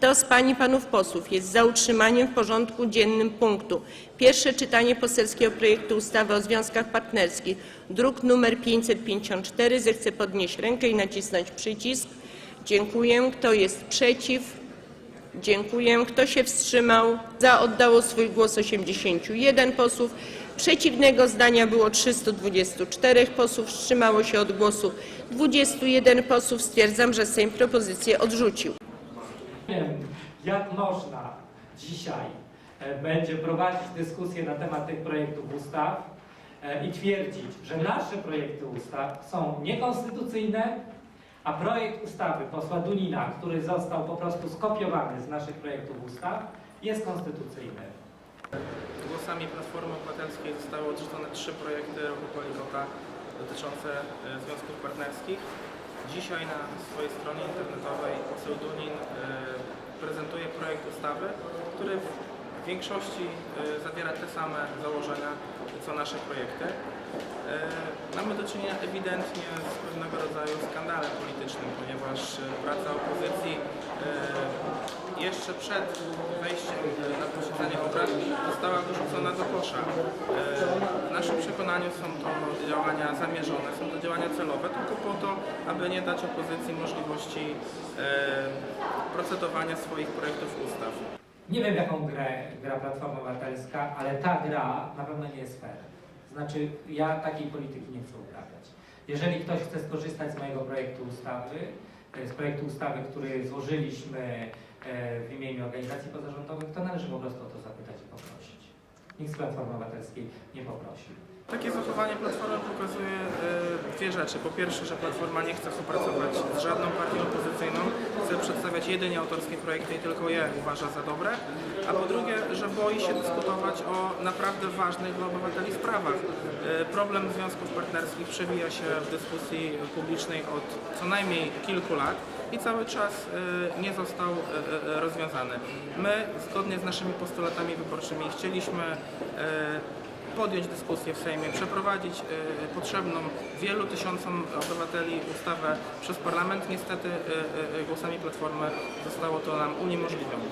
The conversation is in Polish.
Kto z Pań i Panów Posłów jest za utrzymaniem w porządku dziennym punktu Pierwsze czytanie poselskiego projektu ustawy o związkach partnerskich, druk nr 554, zechce podnieść rękę i nacisnąć przycisk. Dziękuję. Kto jest przeciw? Dziękuję. Kto się wstrzymał? Za oddało swój głos 81 posłów. Przeciwnego zdania było 324 posłów. Wstrzymało się od głosu 21 posłów. Stwierdzam, że Sejm propozycję odrzucił. Wiem, jak można dzisiaj e, będzie prowadzić dyskusję na temat tych projektów ustaw e, i twierdzić, że nasze projekty ustaw są niekonstytucyjne, a projekt ustawy posła Dunina, który został po prostu skopiowany z naszych projektów ustaw, jest konstytucyjny. Głosami Platformy Obywatelskiej zostały odrzucone trzy projekty Ruchu Poligota dotyczące e, związków partnerskich. Dzisiaj na swojej stronie internetowej poseł e, prezentuje projekt ustawy, który w większości e, zawiera te same założenia co nasze projekty. E, Mamy do czynienia ewidentnie z pewnego rodzaju skandalem politycznym, ponieważ praca opozycji jeszcze przed wejściem na posiedzenie obrad została wyrzucona do kosza. Przekonaniu są to działania zamierzone, są to działania celowe, tylko po to, aby nie dać opozycji możliwości e, procedowania swoich projektów ustaw. Nie wiem, jaką grę gra Platforma Obywatelska, ale ta gra na pewno nie jest fair. Znaczy, ja takiej polityki nie chcę uprawiać. Jeżeli ktoś chce skorzystać z mojego projektu ustawy, e, z projektu ustawy, który złożyliśmy e, w imieniu organizacji pozarządowych, to należy po prostu o to zapytać i poprosić. Nikt z Platformy Obywatelskiej nie poprosił. Takie zachowanie Platformy pokazuje e, dwie rzeczy. Po pierwsze, że Platforma nie chce współpracować z żadną partią opozycyjną, chce przedstawiać jedynie autorskie projekty i tylko je uważa za dobre, a po drugie, że boi się dyskutować o naprawdę ważnych dla obywateli sprawach. E, Problem związków partnerskich przewija się w dyskusji publicznej od co najmniej kilku lat i cały czas e, nie został e, rozwiązany. My, zgodnie z naszymi postulatami wyborczymi, chcieliśmy podjąć dyskusję w Sejmie, przeprowadzić e, potrzebną wielu tysiącom obywateli ustawę przez parlament. Niestety e, e, głosami Platformy zostało to nam uniemożliwione.